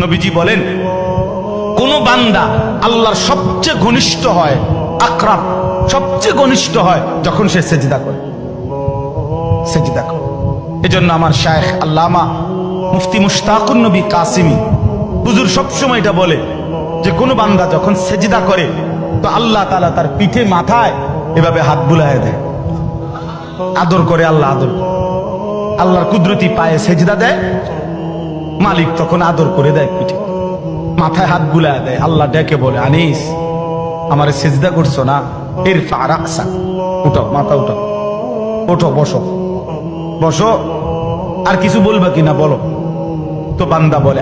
নবীজি বলেন, কোন বান্দা আল্লাহর সবচেয়ে ঘনিষ্ঠ হয়, আকরাম সবচেয়ে ঘনিষ্ঠ হয় যখন সে সেজিদা করে। সেজিদা করে। এজন্য আমার শায়েখ আল্লামা মুফতি মুশতাকুন নবী কাসিমি হুজুর সবসময় এটা বলে যে, কোন বান্দা যখন সেজিদা করে, তো আল্লাহ তাআলা তার পিঠে মাথায় এভাবে হাত বুলায় দেয়। আদর করে আল্লাহ আদর আল্লাহর কুদরতি পায়ে সেজদা দেয়। মালিক তখন আদর করে দেয় পিঠে। মাথায় হাত বুলায় দেয়। আল্লাহ ডেকে বলে, আনিস, আমার সেজদা করছ না? এর ফারাকসা উঠো মাথা উঠো ওঠো, বসো। বসো। আর কিছু বলবে কিনা বলো? তো বান্দা বলে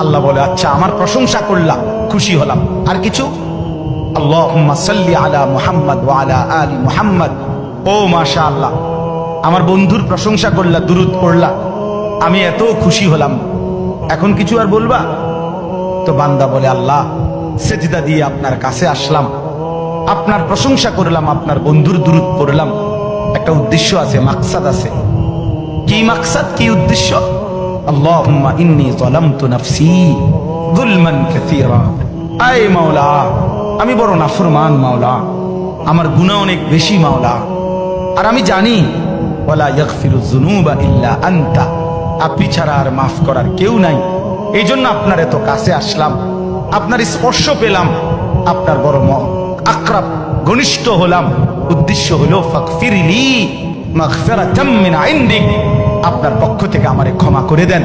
আল্লাহ বলে আচ্ছা আমার প্রশংসা করলাম, খুশি হলাম। আর কিছু? আল্লাহ আলা মুহাম্মদ আলা আলি মুহাম্মদ। ও মাশাআল্লাহ আমার বন্ধুর প্রশংসা করলা, দুরুদ পড়লা। আমি এত খুশি হলাম। এখন কিছু আর বলবা? তো বান্দা বলে, আল্লাহ, সেজদা দিয়ে আপনার কাছে আসলাম। আপনার প্রশংসা করলাম, আপনার বন্ধুর দূরত পড়লাম। একটা উদ্দেশ্য আছে, মাকসাদ আছে। কি মাকসাদ? কি উদ্দেশ্য? আল্লাহুম্মা ইন্নী যালামতু নাফসি যুলমান কাসীরা। আয় মাওলা, আমি বড় নাফরমান মাওলা। আমার গুনাহ অনেক বেশি মাওলা। আর আমি জানি ওয়ালা ইয়াগফিরু যুনুবা ইল্লা আনতা। আপনি ছাড়া আর মাফ করার কেউ নাই। এই জন্য আপনার এত কাছে আসলাম। আপনার স্পর্শ পেলাম। আপনার বড় আক্রাব, ঘনিষ্ঠ হলাম। উদ্দেশ্য হলো ফাকফিরলি মাগফিরাতাম ইনদিক। আপনার পক্ষ থেকে আমারে ক্ষমা করে দেন।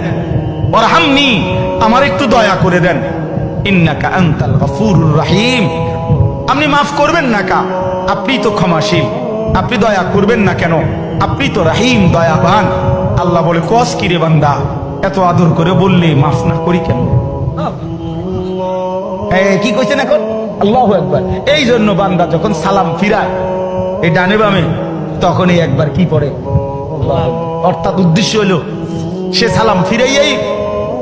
ওরহামনি আমার একটু দয়া করে দেন। ইন্নাকা আনতাল গফুরুর রহিম। আপনি মাফ করবেন না কা? আপনি তো ক্ষমাশীল। আপনি দয়া করবেন না কেন? আপনি তো রাহিম দয়াবান। আল্লাহ বলে কস কিরে বান্দা? এত আদর করে বললে মাফ না করি কেন? এই, কি কইছেন এখন? আল্লাহ একবার এই জন্য বান্দা যখন সালাম ফিরায় এই ডানে বামে তখনই একবার কি পড়ে? অর্থাৎ উদ্দেশ্য হলো সে সালাম ফিরাইয়াই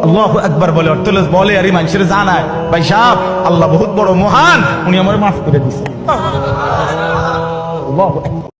আল্লাহ একবার বলে অর্থ বলে আরে মানুষের জানায় ভাই সাহেব আল্লাহ বহুত বড় মহান উনি আমার মাফ করে দিছে আল্লাহু।